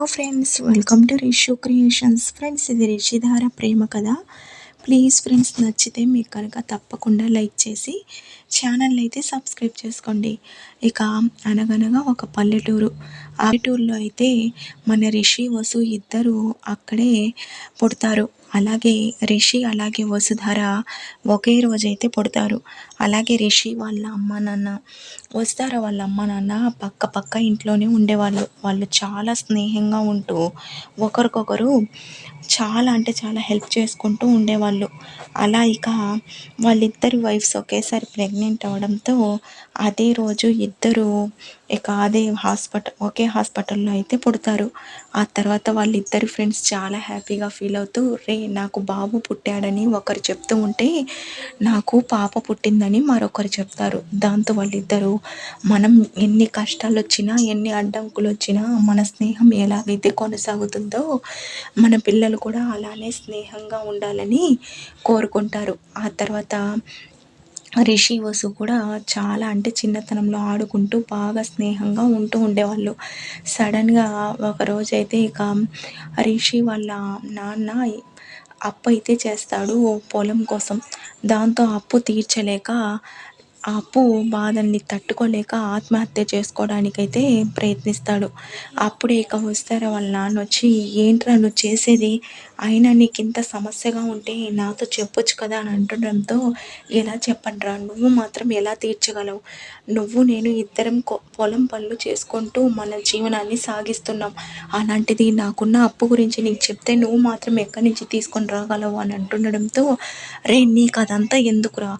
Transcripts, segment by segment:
Hello friends welcome to Rishu creations friends ఇది రిషిధార ప్రేమ కదా ప్లీజ్ ఫ్రెండ్స్ నచ్చితే మీకు కనుక తప్పకుండా లైక్ చేసి ఛానల్ అయితే సబ్స్క్రైబ్ చేసుకోండి. ఇక అనగనగా ఒక పల్లెటూరు. పల్లెటూరులో అయితే మన రిషి వసు ఇద్దరు అక్కడే పుడతారు. అలాగే రిషి అలాగే వసుధర ఒకే రోజైతే పుడతారు. అలాగే రిషి వాళ్ళ అమ్మ నాన్న వస్తారా వాళ్ళ అమ్మ నాన్న? పక్క పక్క ఇంట్లోనే ఉండేవాళ్ళు. వాళ్ళు చాలా స్నేహంగా ఉంటూ ఒకరికొకరు చాలా అంటే చాలా హెల్ప్ చేసుకుంటూ ఉండేవాళ్ళు. అలా ఇక వాళ్ళిద్దరి వైఫ్స్ ఒకేసారి ప్రెగ్నెంట్ అవడంతో అదే రోజు ఇద్దరు ఇక అదే హాస్పిటల్ ఒకే హాస్పిటల్లో అయితే పుడతారు. ఆ తర్వాత వాళ్ళిద్దరి ఫ్రెండ్స్ చాలా హ్యాపీగా ఫీల్ అవుతూ రే నాకు బాబు పుట్టాడని ఒకరు చెప్తూ ఉంటే నాకు పాప పుట్టింది ఉందని మరొకరు చెప్తారు. దాంతో వాళ్ళిద్దరూ మనం ఎన్ని కష్టాలు వచ్చినా ఎన్ని అడ్డంకులు వచ్చినా మన స్నేహం ఎలాగైతే కొనసాగుతుందో మన పిల్లలు కూడా అలానే స్నేహంగా ఉండాలని కోరుకుంటారు. ఆ తర్వాత రిషి వసు కూడా చాలా అంటే చిన్నతనంలో ఆడుకుంటూ బాగా స్నేహంగా ఉంటూ ఉండేవాళ్ళు. సడన్గా ఒకరోజు అయితే ఇక రిషి వాళ్ళ నాన్న అప్పు అయితే చేస్తాడు పొలం కోసం. దాంతో అప్పు తీర్చలేక ఆ అప్పు బాధల్ని తట్టుకోలేక ఆత్మహత్య చేసుకోవడానికైతే ప్రయత్నిస్తాడు. అప్పుడే ఇక వస్తారా వాళ్ళ నాన్న వచ్చి ఏంట్రా నువ్వు చేసేది? అయినా నీకు ఇంత సమస్యగా ఉంటే నాతో చెప్పొచ్చు కదా అని అంటుండడంతో ఎలా చెప్పండిరా? నువ్వు మాత్రం ఎలా తీర్చగలవు? నువ్వు నేను ఇద్దరం పొలం పనులు చేసుకుంటూ మన జీవనాన్ని సాగిస్తున్నాం. అలాంటిది నాకున్న అప్పు గురించి నీకు చెప్తే నువ్వు మాత్రం ఎక్కడి నుంచి తీసుకొని రాగలవు? అని అంటుండడంతో రే నీకు అదంతా ఎందుకురా?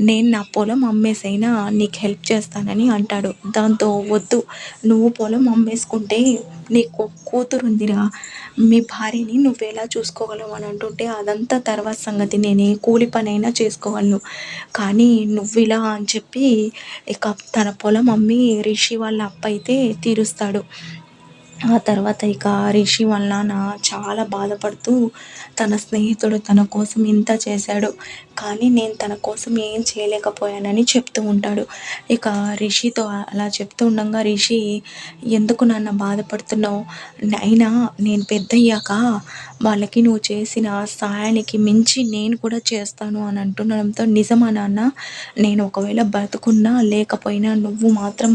నేను నా పొలం అమ్మేసైనా నీకు హెల్ప్ చేస్తానని అంటాడు. దాంతో వద్దు నువ్వు పొలం అమ్మేసుకుంటే నీకు కూతురు ఉందిరా మీ భార్యని నువ్వు ఎలా చూసుకోగలవు అని అంటుంటే అదంతా తర్వాత సంగతి. నేనే కూలి పనైనా చేసుకోగలను. కానీ నువ్వు ఇలా అని చెప్పి ఇక తన పొలం అమ్మి రిషి వాళ్ళ అప్ప అయితే తీరుస్తాడు. ఆ తర్వాత ఇక రిషి వాళ్ళ నాన్న చాలా బాధపడుతూ తన స్నేహితుడు తన కోసం ఇంత చేశాడు. కానీ నేను తన కోసం ఏం చేయలేకపోయానని చెప్తూ ఉంటాడు. ఇక రిషితో అలా చెప్తూ ఉండగా రిషి ఎందుకు నన్ను బాధపడుతున్నావు? అయినా నేను పెద్దయ్యాక వాళ్ళకి నువ్వు చేసిన సహాయానికి మించి నేను కూడా చేస్తాను అని అంటుండడంతో నిజమా నాన్న? నేను ఒకవేళ బ్రతుకున్నా లేకపోయినా నువ్వు మాత్రం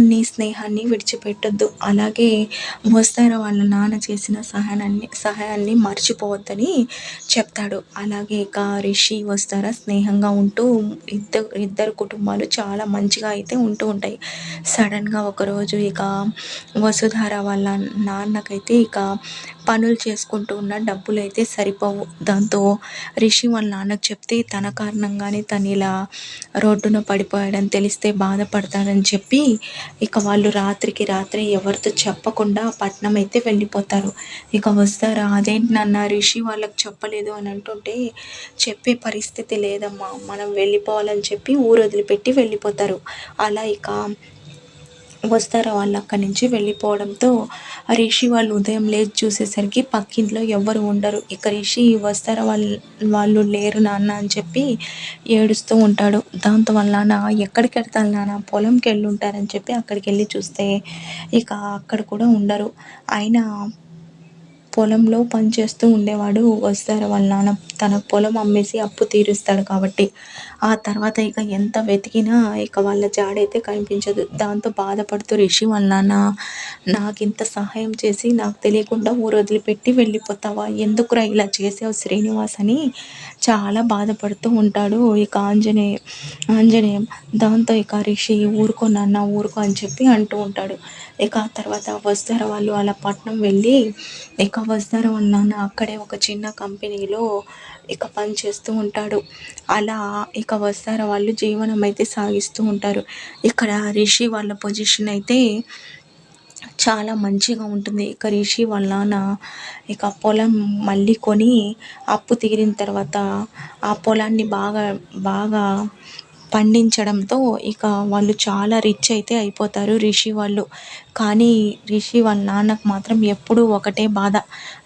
నీ స్నేహాన్ని విడిచిపెట్టొద్దు. అలాగే వస్తారా వాళ్ళ నాన్న చేసిన సహాయాన్ని సహాయాన్ని మర్చిపోవద్దని చెప్తాడు. అలాగే ఇక రిషి వస్తారా? స్నేహంగా ఉంటూ ఇద్దరు ఇద్దరు కుటుంబాలు చాలా మంచిగా అయితే ఉంటూ ఉంటాయి. సడన్గా ఒకరోజు ఇక వసుధార వాళ్ళ నాన్నకైతే ఇక పనులు చేసుకుంటూ ఉన్న డబ్బులు అయితే సరిపోవు. దాంతో రిషి వాళ్ళ నాన్నకు చెప్తే తన కారణంగానే తను ఇలా రోడ్డున పడిపోయాడని తెలిస్తే బాధపడతాడని చెప్పి ఇక వాళ్ళు రాత్రికి రాత్రి ఎవరితో చెప్పకుండా పట్నం అయితే వెళ్ళిపోతారు. ఇక వస్తారా అదేంటి నాన్న రిషి వాళ్ళకి చెప్పలేదు అని అంటుంటే చెప్పే పరిస్థితి లేదమ్మా. మనం వెళ్ళిపోవాలని చెప్పి ఊరు వదిలిపెట్టి వెళ్ళిపోతారు. అలా ఇక వస్తారా వాళ్ళు అక్కడి నుంచి వెళ్ళిపోవడంతో రిషి వాళ్ళు ఉదయం లేచి చూసేసరికి పక్కింట్లో ఎవ్వరు ఉండరు. ఇక రిషి వస్తారా వాళ్ళు వాళ్ళు లేరు నాన్న అని చెప్పి ఏడుస్తూ ఉంటాడు. దాంతో వాళ్ళ నాన్న ఎక్కడికి వెళ్తాను నాన్న? పొలంకి వెళ్ళి ఉంటారని చెప్పి అక్కడికి వెళ్ళి చూస్తే ఇక అక్కడ కూడా ఉండరు. అయినా పొలంలో పనిచేస్తూ ఉండేవాడు వస్తారు. వాళ్ళ నాన్న తన పొలం అమ్మేసి అప్పు తీరుస్తాడు కాబట్టి. ఆ తర్వాత ఇక ఎంత వెతికినా ఇక వాళ్ళ జాడైతే కనిపించదు. దాంతో బాధపడుతూ రిషి వాళ్ళ నాన్న నాకు ఇంత సహాయం చేసి నాకు తెలియకుండా ఊరు వదిలిపెట్టి వెళ్ళిపోతావా? ఎందుకురా ఇలా చేసావు శ్రీనివాస్ అని చాలా బాధపడుతూ ఉంటాడు ఇక ఆంజనేయ ఆంజనేయం. దాంతో ఇక రిషి ఊరుకో నాన్న ఊరుకో అని చెప్పి అంటూ ఉంటాడు. ఇక ఆ తర్వాత వస్తారు వాళ్ళు అలా పట్నం వెళ్ళి ఇక వస్తారు వాళ్ళ అక్కడే ఒక చిన్న కంపెనీలో ఇక పని చేస్తూ ఉంటాడు. అలా ఇక వస్తారా వాళ్ళు? జీవనం అయితే సాగిస్తూ ఉంటారు. ఇక్కడ రిషి వాళ్ళ పొజిషన్ అయితే చాలా మంచిగా ఉంటుంది. ఇక రిషి వాళ్ళ నాన్న ఇక పొలం మళ్ళీ కొని అప్పు తీరిన తర్వాత ఆ పొలాన్ని బాగా బాగా పండించడంతో ఇక వాళ్ళు చాలా రిచ్ అయితే అయిపోతారు రిషి వాళ్ళు. కానీ రిషి వాళ్ళ నాన్నకు మాత్రం ఎప్పుడూ ఒకటే బాధ.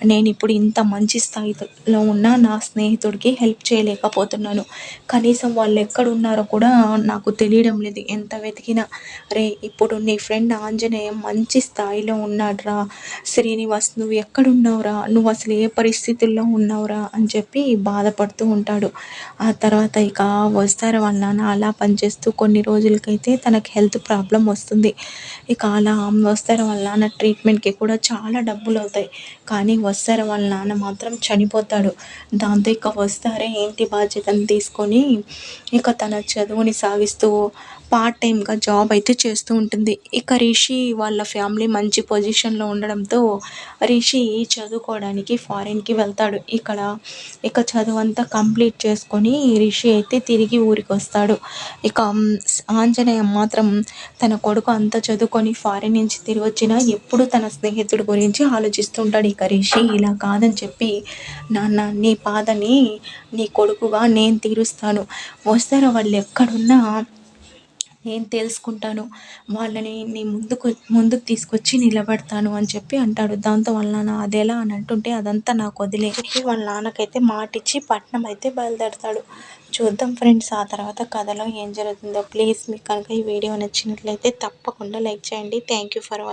నేను ఇప్పుడు ఇంత మంచి స్థాయిలో ఉన్న నా స్నేహితుడికి హెల్ప్ చేయలేకపోతున్నాను. కనీసం వాళ్ళు ఎక్కడున్నారో కూడా నాకు తెలియడం లేదు. ఎంత వెతికినా? రే ఇప్పుడు నీ ఫ్రెండ్ ఆంజనేయ మంచి స్థాయిలో ఉన్నాడురా. శ్రీనివాస్ నువ్వు ఎక్కడున్నావురా? నువ్వు అసలు ఏ పరిస్థితుల్లో ఉన్నావురా? అని చెప్పి బాధపడుతూ ఉంటాడు. ఆ తర్వాత ఇక వస్తారు వాళ్ళ నాన్న? అలా పనిచేస్తూ కొన్ని రోజులకైతే తనకి హెల్త్ ప్రాబ్లం వస్తుంది. ఇక అలా వస్తారు వాళ్ళ నాన్న ట్రీట్మెంట్కి కూడా చాలా డబ్బులు అవుతాయి. కానీ వస్తారు వాళ్ళ నాన్న మాత్రం చనిపోతాడు. దాంతో ఇక వస్తారే ఏంటి బాధ్యతను తీసుకొని ఇక తన చదువుని సాగిస్తూ పార్ట్ టైంగా జాబ్ అయితే చేస్తూ ఉంటుంది. ఇక రిషి వాళ్ళ ఫ్యామిలీ మంచి పొజిషన్లో ఉండడంతో రిషి చదువుకోవడానికి ఫారిన్కి వెళ్తాడు. ఇక్కడ ఇక చదువు అంతా కంప్లీట్ చేసుకొని రిషి అయితే తిరిగి ఊరికి వస్తాడు. ఇక ఆంజనేయ మాత్రం తన కొడుకు అంతా చదువుకొని ఫారిన్ నుంచి తిరిగి వచ్చినా ఎప్పుడు తన స్నేహితుడి గురించి ఆలోచిస్తుంటాడు ఇక రిషి ఇలా కాదని చెప్పి నాన్న నీ పాదని నీ కొడుకుగా నేను తీరుస్తాను. వస్తారో వాళ్ళు ఎక్కడున్నా నేను తెలుసుకుంటాను. వాళ్ళని నీ ముందుకు ముందుకు తీసుకొచ్చి నిలబడతాను అని చెప్పి అంటాడు. దాంతో వాళ్ళ నాన్న అదెలా అని అంటుంటే అదంతా నాకు వదిలే వాళ్ళ నాన్నకైతే మాటిచ్చి పట్నం అయితే బయలుదేరతాడు. చూద్దాం ఫ్రెండ్స్ ఆ తర్వాత కథలో ఏం జరుగుతుందో. ప్లీజ్ మీకు కనుక ఈ వీడియో నచ్చినట్లయితే తప్పకుండా లైక్ చేయండి. Thank you for watching